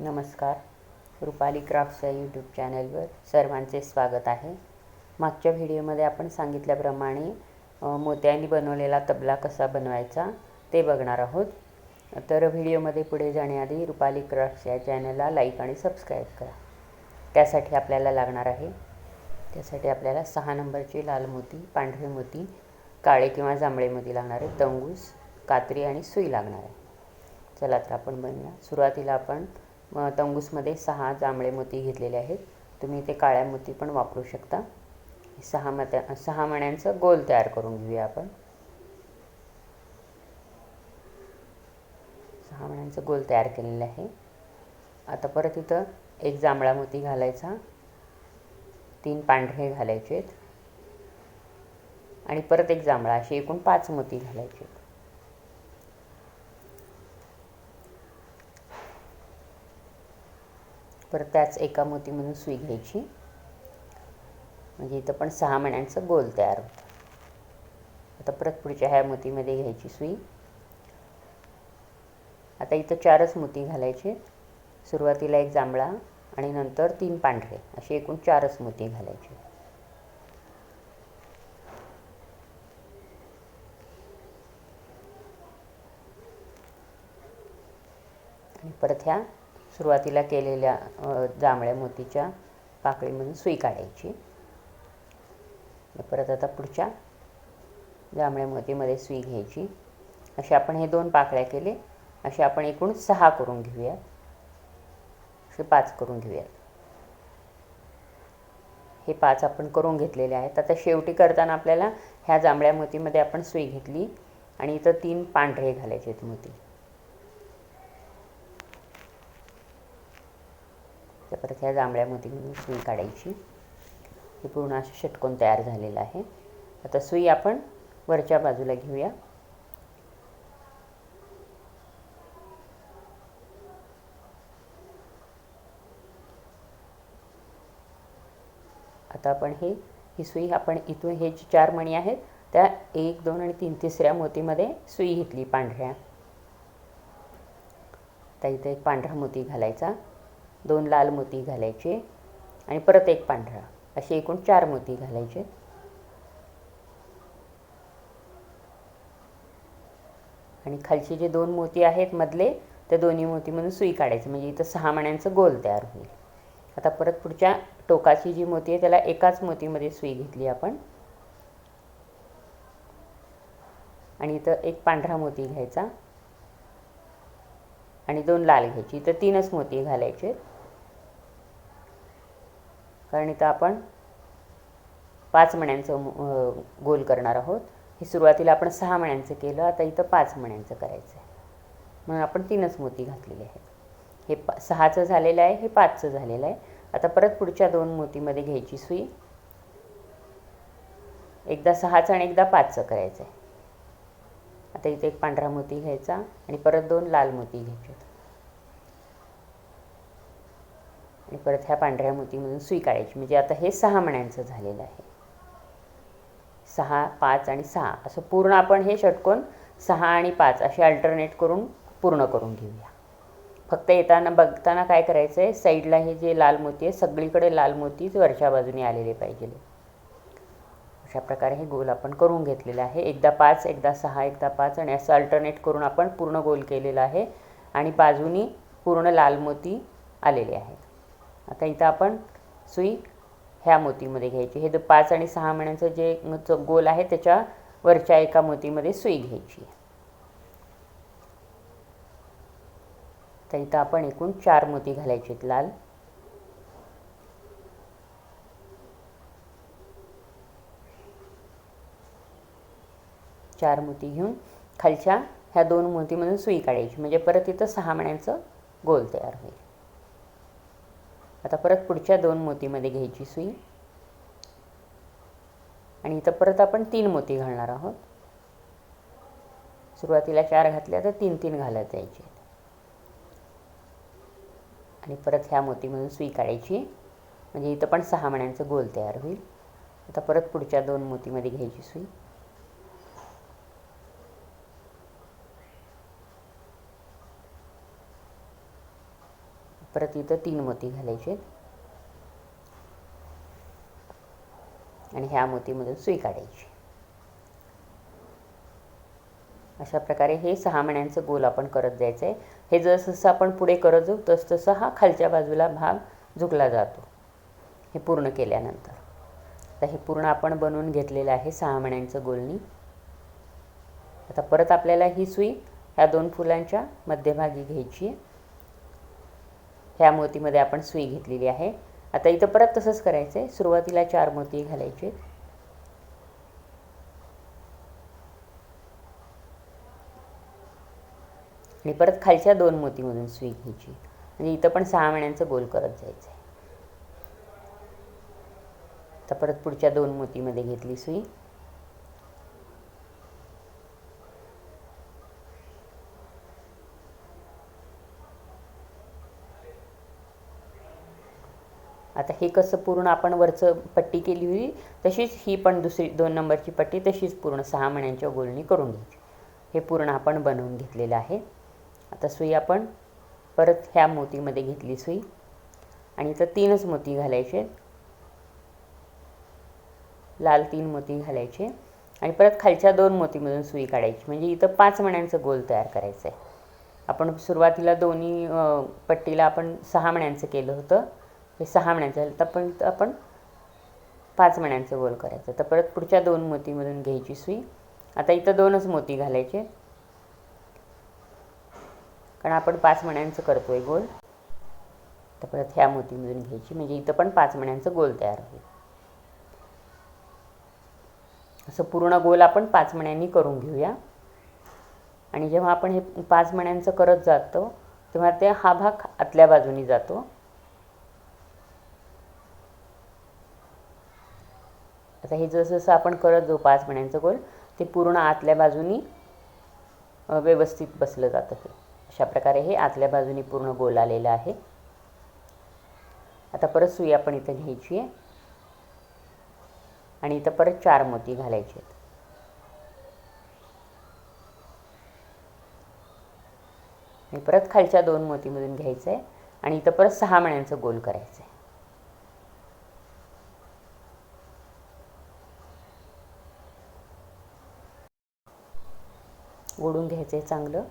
नमस्कार. रुपाली क्राफ्ट्सच्या यूट्यूब चॅनलवर सर्वांचे स्वागत आहे. मागच्या व्हिडिओमध्ये आपण सांगितल्याप्रमाणे मोत्यांनी बनवलेला तबला कसा बनवायचा ते बघणार आहोत. तर व्हिडिओमध्ये पुढे जाण्याआधी रुपाली क्राफ्ट्स या चॅनलला लाईक आणि सबस्क्राईब करा. त्यासाठी आपल्याला लागणार आहे त्यासाठी आपल्याला सहा नंबरची लाल मोती पांढरे मोती काळे किंवा जांभळे मोती लागणार आहे तंगूस कात्री आणि सुई लागणार आहे. चला तर आपण बनवूया. सुरुवातीला आपण मग तंगूसमध्ये सहा जांभळे मोती घेतलेले आहेत. तुम्ही ते काळ्या मोती पण वापरू शकता. सहा मत्या सहा मण्यांचं गोल तयार करून घेऊया आपण. सहा मण्यांचं गोल तयार केलेलं आहे. आता परत इथं एक जांभळा मोती घालायचा. तीन पांढरे घालायचे आहेत आणि परत एक जांभळा असे एकूण पाच मोती घालायचे परत त्याच एका मोतीमधून सुई घ्यायची. म्हणजे इथं पण सहा मण्यांचं गोल तयार होतं. आता परत पुढच्या ह्या मोतीमध्ये घ्यायची सुई. आता इथं चारच मोती घालायचे. सुरुवातीला एक जांभळा आणि नंतर तीन पांढरे असे एकूण चारच मोती घालायचे. आणि परत ह्या सुरुवातीला केलेल्या जांभळ्या मोतीच्या पाकळीमधून सुई काढायची. परत आता पुढच्या जांभळ्या मोतीमध्ये सुई घ्यायची. असे आपण हे दोन पाकळ्या केले. असे आपण एकूण सहा करून घेऊयात. असे पाच करून घेऊयात. हे पाच आपण करून घेतलेले आहेत. आता शेवटी करताना आपल्याला ह्या जांभळ्या मोतीमध्ये आपण सुई घेतली आणि इथं तीन पांढरे घालायचे आहेत मोती. तर परत ह्या जांभळ्या सुई काढायची. हे पूर्ण असं षटकोन तयार झालेलं आहे. आता सुई आपण वरच्या बाजूला घेऊया. आता आपण हे ही सुई आपण इथून हे जे चार मणी आहेत त्या एक दोन आणि तीन तिसऱ्या मोतीमध्ये सुई घेतली पांढऱ्या. त्या इथे एक पांढरा मोती घालायचा. दोन लाल मोती घालायचे आणि परत एक पांढरा. असे एकूण चार मोती घालायचे. आणि खालचे जे दोन मोती आहेत मधले त्या दोन्ही मोतीमधून सुई काढायचं. म्हणजे इथं सहा मण्यांचं गोल तयार होईल. आता परत पुढच्या टोकाची जी मोती आहे त्याला एकाच मोतीमध्ये सुई घेतली आपण. आणि इथं एक पांढरा मोती घ्यायचा. आणि दोन लाल घ्यायची. इथं तीनच मोती घालायचे. कारण इथं आपण पाच मण्यांचं गोल करणार आहोत. हे सुरुवातीला आपण सहा मण्यांचं केलं आता इथं पाच मण्यांचं करायचं आहे म्हणून आपण तीनच मोती घातलेले आहेत. हे पा सहाचं झालेलं आहे हे पाचचं झालेलं आहे. आता परत पुढच्या दोन मोतीमध्ये घ्यायची सुई. एकदा सहाचं आणि एकदा पाचचं करायचं आहे आता इथे एक पांढरा मोती घ्यायचा आणि परत दोन लाल मोती घ्यायचे. आणि परत ह्या पांढऱ्या मोतीमधून सुई काढायची म्हणजे आता हे सहा मण्यांचं झालेलं आहे. सहा पाच आणि सहा. असं पूर्ण आपण हे षटकोन सहा आणि पाच असे अल्टरनेट करून पूर्ण करून घेऊया. फक्त येताना बघताना काय करायचं आहे साईडला हे जे लाल मोती आहे सगळीकडे लाल मोतीच वरच्या बाजूने आलेले पाहिजे. अशा प्रकारे हे गोल आपण करून घेतलेलं आहे. एकदा पाच एकदा सहा एकदा पाच आणि असं अल्टरनेट करून आपण पूर्ण गोल केलेलं आहे. आणि बाजूनी पूर्ण लाल मोती आलेले आहेत. आता इथं आपण सुई ह्या मोतीमध्ये घ्यायची. हे पाच आणि सहा महिन्यांचं जे गोल आहे त्याच्या वरच्या एका मोतीमध्ये सुई घ्यायची. तर इथं आपण एकूण चार मोती घालायचे आहेत लाल. चार मोती घेऊन खालच्या ह्या दोन मोतीमधून सुई काढायची. म्हणजे परत इथं सहा मण्यांचं गोल तयार होईल. आता परत पुढच्या दोन मोतीमध्ये घ्यायची सुई. आणि इथं परत आपण तीन मोती घालणार आहोत. सुरुवातीला चार घातल्या तर तीन तीन घालत जायचे. आणि परत ह्या मोतीमधून सुई काढायची. म्हणजे इथं पण सहा मण्यांचं गोल तयार होईल. आता परत पुढच्या दोन मोतीमध्ये घ्यायची सुई. परत इथं तीन मोती घालायचे. आणि ह्या मोतीमधून सुई काढायची. अशा प्रकारे हे सहा मण्यांचं गोल आपण करत जायचं आहे हे जसं आपण पुढे करत जाऊ तसतसा हा खालच्या बाजूला भाग झुकला जातो. हे पूर्ण केल्यानंतर. आता हे पूर्ण आपण बनवून घेतलेलं आहे सहा मण्यांचं गोलनी. आता परत आपल्याला ही सुई ह्या दोन फुलांच्या मध्यभागी घ्यायची आहे. ह्या मोतीमध्ये आपण सुई घेतलेली आहे. आता इथं परत तसंच करायचं आहे सुरुवातीला चार मोती घालायचे. आणि परत खालच्या दोन मोतीमधून सुई घ्यायची. म्हणजे इथं पण सहा महिन्यांचं गोल करत जायचं आहे तर परत पुढच्या दोन मोतीमध्ये घेतली सुई. आता हे कसं पूर्ण आपण वरचं पट्टी केली होती तशीच ही पण दुसरी दोन नंबरची पट्टी तशीच पूर्ण सहा महिन्यांच्या गोलणी करून घ्यायची. हे पूर्ण आपण बनवून घेतलेलं आहे. आता सुई आपण परत ह्या मोतीमध्ये घेतली सुई. आणि इथं तीनच मोती घालायचे. लाल तीन मोती घालायचे. आणि परत खालच्या दोन मोतीमधून सुई काढायची. म्हणजे इथं पाच मण्यांचं गोल तयार करायचं आहे आपण सुरुवातीला दोन्ही पट्टीला आपण सहा मण्यांचं केलं होतं. हे सहा मण्याचं झालं. तर पण आपण पाच मण्यांचं गोल करायचं. तर परत पुढच्या दोन मोतीमधून घ्यायची सुई. आता इथं दोनच मोती घालायचे. कारण आपण पाच म्हण्यांचं करतो आहे गोल. तर परत ह्या मोतीमधून घ्यायची. म्हणजे इथं पण पाच म्हण्यांचं गोल तयार होईल. असं पूर्ण गोल आपण पाच मण्यांनी करून घेऊया. आणि जेव्हा आपण हे पाच मण्यांचं करत जातो तेव्हा ते हा भाग आतल्या बाजूनी जातो. आता हे जसं जसं आपण करत जाऊ पाच महिन्यांचं गोल ते पूर्ण आतल्या बाजूनी व्यवस्थित बसलं जातं हे. अशा प्रकारे हे आतल्या बाजूनी पूर्ण गोल आलेलं आहे. आता परत सुई आपण इथं घ्यायची आहे. आणि इथं परत चार मोती घालायचे आहेत. आणि परत खालच्या दोन मोतीमधून घ्यायचं आहे आणि इथं परत सहा महिन्यांचं गोल करायचं आहे ओढून घ्यायचं आहे चांगलं.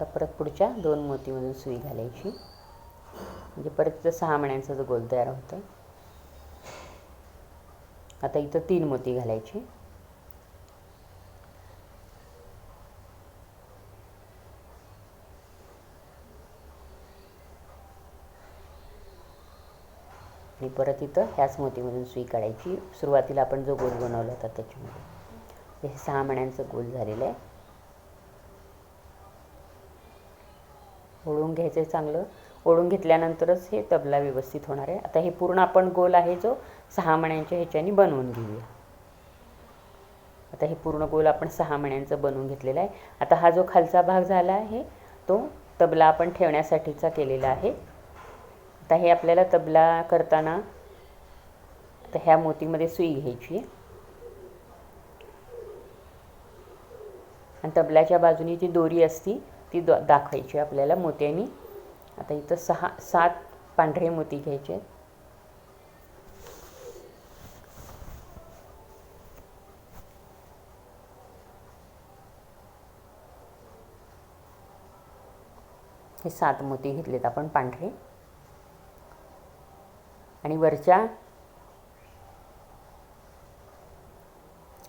तर परत पुढच्या दोन मोतीमधून सुई घालायची. म्हणजे परत तिथं सहा मण्यांचा जो गोल तयार होतं. आता इथं तीन मोती घालायची. आणि परत इथं ह्याच मोतीमधून सुई काढायची. सुरुवातीला आपण जो गोल बनवला होता त्याच्यामध्ये. हे सहा मण्यांचं गोल झालेलं आहे. ओढून घ्यायचं आहे चांगलं. ओढून घेतल्यानंतरच हे तबला व्यवस्थित होणार आहे. आता हे पूर्ण आपण गोल आहे जो सहा मण्यांच्या ह्याच्याने बनवून घेऊया. आता हे पूर्ण गोल आपण सहा मण्यांचं बनवून घेतलेलं आहे. आता हा जो खालचा भाग झाला आहे तो तबला आपण ठेवण्यासाठीचा केलेला आहे. आता हे आपल्याला तबला करताना आता ह्या मोतीमध्ये सुई घ्यायची आहे. आणि तबल्याच्या बाजूनी जी दोरी असती ती द दाखवायची आपल्याला मोत्यांनी. आता इथं सहा सात पांढरे मोती घ्यायचे हे सात मोती घेतलेत आपण पांढरे. आणि वरच्या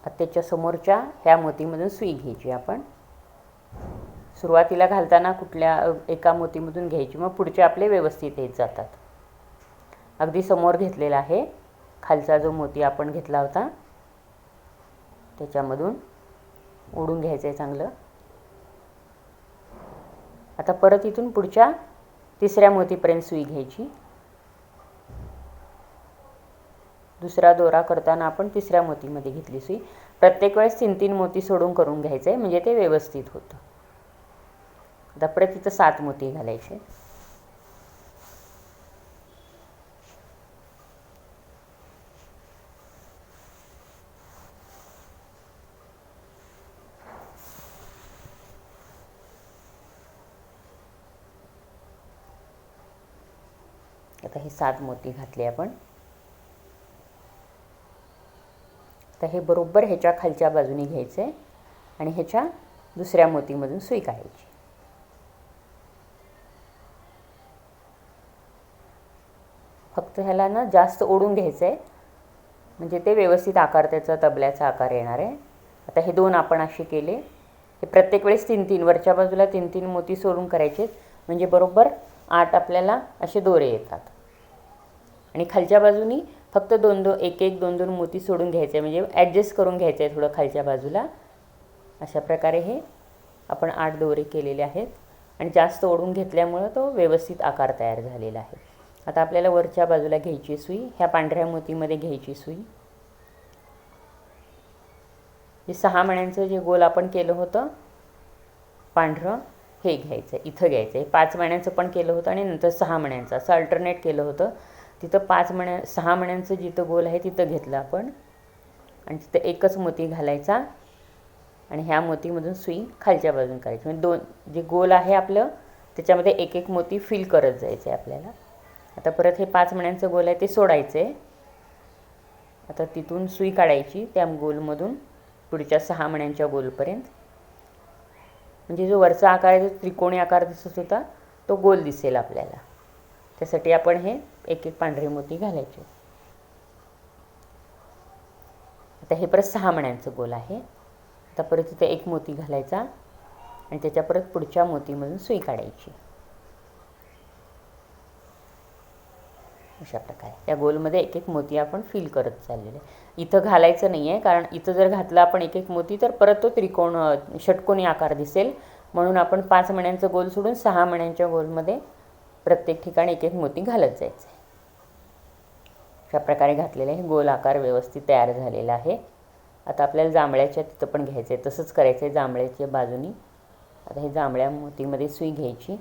त्याच्या समोरच्या ह्या मोतीमधून सुई घ्यायची आपण. सुरुवातीला घालताना कुठल्या एका मोतीमधून घ्यायची मग पुढचे आपले व्यवस्थित येत जातात. अगदी समोर घेतलेला आहे. खालचा जो मोती आपण घेतला होता त्याच्यामधून ओढून घ्यायचं आहे चांगलं. आता परत इथून पुढच्या तिसऱ्या मोतीपर्यंत सुई घ्यायची. दुसरा दोरा करताना आपण तिसऱ्या मोतीमध्ये घेतली सुई. प्रत्येक वेळेस तीन तीन मोती सोडून करून घ्यायचे म्हणजे ते व्यवस्थित होतं. आता परत सात मोती घालायचे. आता हे सात मोती घातले आपण. तर हे बरोबर ह्याच्या खालच्या बाजूने घ्यायचं आहे आणि ह्याच्या दुसऱ्या मोतीमधून सुई काढायची. फक्त ह्याला ना जास्त ओढून घ्यायचं आहे म्हणजे ते व्यवस्थित आकार त्याचा तबल्याचा आकार येणार आहे. आता हे दोन आपण असे केले. हे प्रत्येक वेळेस तीन तीन वरच्या बाजूला तीन तीन मोती सोडून करायचे. म्हणजे बरोबर आठ आपल्याला असे दोरे येतात. आणि खालच्या बाजूनी फक्त दोन दोन एक एक दोन दोन मोती सोडून घ्यायचे म्हणजे ॲडजस्ट करून घ्यायचं आहे थोडं खालच्या बाजूला. अशा प्रकारे हे आपण आठ दोरे केलेले आहेत. आणि जास्त ओढून घेतल्यामुळं तो व्यवस्थित आकार तयार झालेला आहे. आता आपल्याला वरच्या बाजूला घ्यायची सुई ह्या पांढऱ्या मोतीमध्ये घ्यायची सुई. जे सहा मण्यांचं जे गोल आपण केलं होतं पांढरं हे घ्यायचं आहे इथं घ्यायचं. आहे पाच मण्यांचं पण केलं होतं आणि नंतर सहा मण्यांचं. असं अल्टरनेट केलं होतं. तिथं पाच मण्या सहा मण्यांचं जिथं गोल आहे तिथं घेतलं आपण. आणि तिथं एकच मोती घालायचा. आणि ह्या मोतीमधून सुई खालच्या बाजून करायची. म्हणजे दोन जे गोल आहे आपलं त्याच्यामध्ये एक एक मोती फिल करत जायचं आहे आपल्याला. आता परत हे पाच मण्यांचं गोल आहे ते सोडायचं आहे आता तिथून सुई काढायची त्या गोलमधून पुढच्या सहा मण्यांच्या गोलपर्यंत. म्हणजे जो वरचा आकार आहे जो त्रिकोणी आकार दिसत होता तो गोल दिसेल आपल्याला. त्यासाठी आपण हे एक एक पांढरे मोती घालायचे. आता हे परत सहा मण्यांचं गोल आहे. आता परत तिथे एक मोती घालायचा आणि त्याच्या परत पुढच्या मोतीमधून सुई काढायची. अशा प्रकारे. त्या गोलमध्ये एक एक मोती आपण फिल करत चाललेले. इथं घालायचं नाही आहे कारण इथं जर घातलं आपण एक एक मोती तर परत तो त्रिकोण षटकोनी आकार दिसेल. म्हणून आपण पाच मण्यांचं गोल सोडून सहा मण्यांच्या गोलमध्ये प्रत्येक ठिकाणी एक एक मोती घालत जायचं. आहे अशा प्रकारे घातलेले हे गोल आकार व्यवस्थित तयार झालेला आहे. आता आपल्याला जांभळ्याच्या तिथं पण घ्यायचं आहे तसंच करायचं आहे जांभळ्याच्या बाजूनी. आता हे जांभळ्या मोतीमध्ये सुई घ्यायची.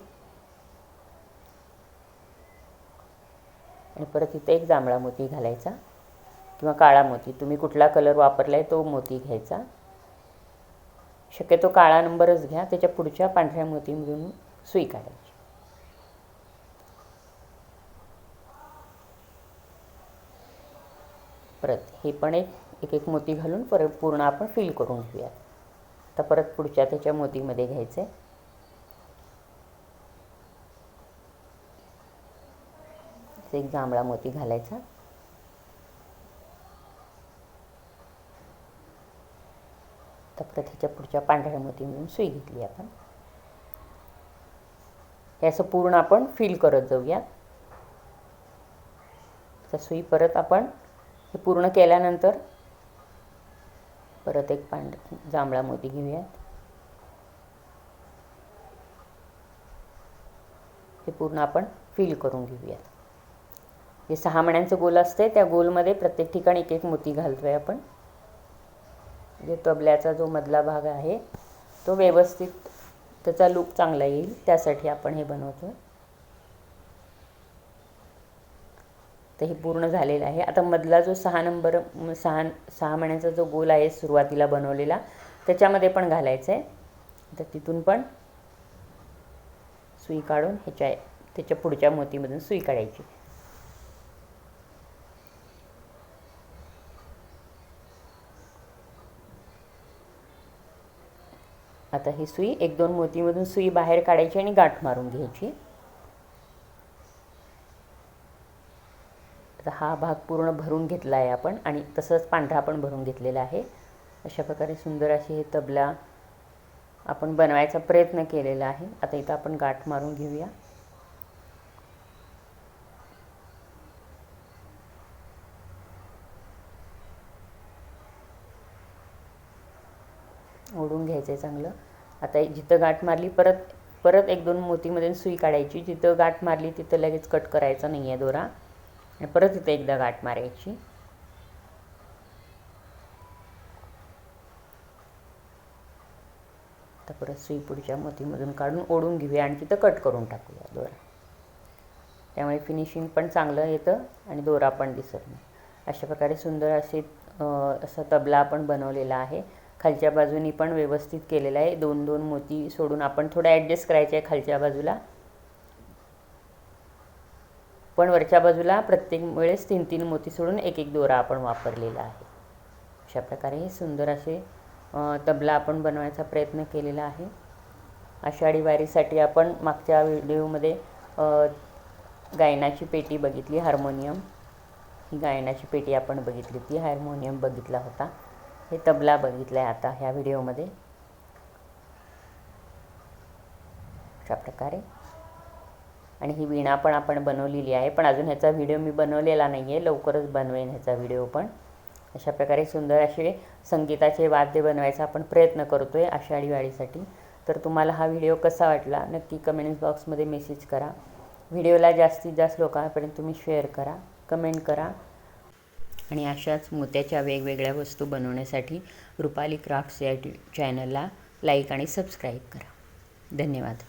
आणि परत इथे एक जांभळा मोती घालायचा. किंवा काळा मोती. तुम्ही कुठला कलर वापरला आहे तो मोती घ्यायचा. शक्यतो काळा नंबरच घ्या. त्याच्या पुढच्या पांढऱ्या मोतीमधून सुई काढायची. परत हे पण एक एक एक मोती घालून परत पूर्ण आपण फिल करून घेऊया. आता परत पुढच्या त्याच्या मोतीमध्ये घ्यायचं आहे एक जांभळा मोती घालायचा. तर परत ह्याच्या पुढच्या पांढऱ्या मोतीमधून सुई घेतली आपण. हे असं पूर्ण आपण फिल करत जाऊयात तर सुई परत आपण हे पूर्ण केल्यानंतर परत एक पांढ जांभळा मोती घेऊयात. हे पूर्ण आपण फिल करून घेऊयात. जे सहा मण्यांचं गोल असते त्या गोलमध्ये प्रत्येक ठिकाणी एक एक मोती घालतोय आपण. जे तबल्याचा जो मधला भाग आहे तो व्यवस्थित त्याचा लूक चांगला येईल त्यासाठी आपण हे बनवतो तर हे पूर्ण झालेलं आहे. आता मधला जो सहा नंबर सहा सहा महिन्याचा जो गोल आहे सुरुवातीला बनवलेला त्याच्यामध्ये पण घालायचं आहे. तर तिथून पण सुई काढून ह्याच्या त्याच्या पुढच्या मोतीमधून सुई काढायची. आता ही सुई एक दोन मोतीमधून सुई बाहेर काढायची आणि गाठ मारून घ्यायची. तर हा भाग पूर्ण भरून घेतला आहे आपण आणि तसंच पांढरा पण भरून घेतलेला आहे. अशा प्रकारे सुंदर अशी हे तबला आपण बनवायचा प्रयत्न केलेला आहे. आता इथं आपण गाठ मारून घेऊया. ओढून घ्यायचं आहे चांगलं. आता जिथं गाठ मारली परत परत एक दोन मोतीमधून सुई काढायची. जिथं गाठ मारली तिथं लगेच कट करायचा नाही आहे दोरा. आणि परत इथं एकदा गाठ मारायची. आता परत सुई पुढच्या मोतीमधून काढून ओढून घेऊया आणि तिथं कट करून टाकूया दोरा. त्यामुळे फिनिशिंग पण चांगलं येतं आणि दोरा पण दिसत नाही. अशा प्रकारे सुंदर असे असा तबला आपण बनवलेला आहे. खालच्या बाजूनी पण व्यवस्थित केलेला आहे. दोन दोन मोती सोडून आपण थोडं ॲडजस्ट करायचे आहे खालच्या बाजूला. पण वरच्या बाजूला प्रत्येक वेळेस तीन तीन मोती सोडून एक एक दोरा आपण वापरलेला आहे. अशा प्रकारे हे सुंदर असे तबला आपण बनवायचा प्रयत्न केलेला आहे. आषाढी वारीसाठी आपण मागच्या व्हिडिओमध्ये गायनाची पेटी बघितली हार्मोनियम. ही गायनाची पेटी आपण बघितली ती हार्मोनियम बघितला होता. हे तबला बघितला आहे आता ह्या व्हिडिओमध्ये. अशा प्रकारे आणि ही वीणा पण आपण बनवलेली आहे. पण अजून ह्याचा व्हिडिओ मी बनवलेला नाही आहे लवकरच बनवेन ह्याचा व्हिडिओ पण. अशा प्रकारे सुंदर असे संगीताचे वाद्य बनवायचा आपण प्रयत्न करतो आहे आषाढी वाढीसाठी तर तुम्हाला हा व्हिडिओ कसा वाटला नक्की कमेंट्स बॉक्समध्ये मेसेज करा. व्हिडिओला जास्तीत जास्त लोकांपर्यंत तुम्ही शेअर करा कमेंट करा. आणि अशाच मोत्याच्या वेगवेगळ्या वस्तू बनवण्यासाठी रुपाली क्राफ्ट्स या चॅनलला लाईक आणि सबस्क्राईब करा. धन्यवाद.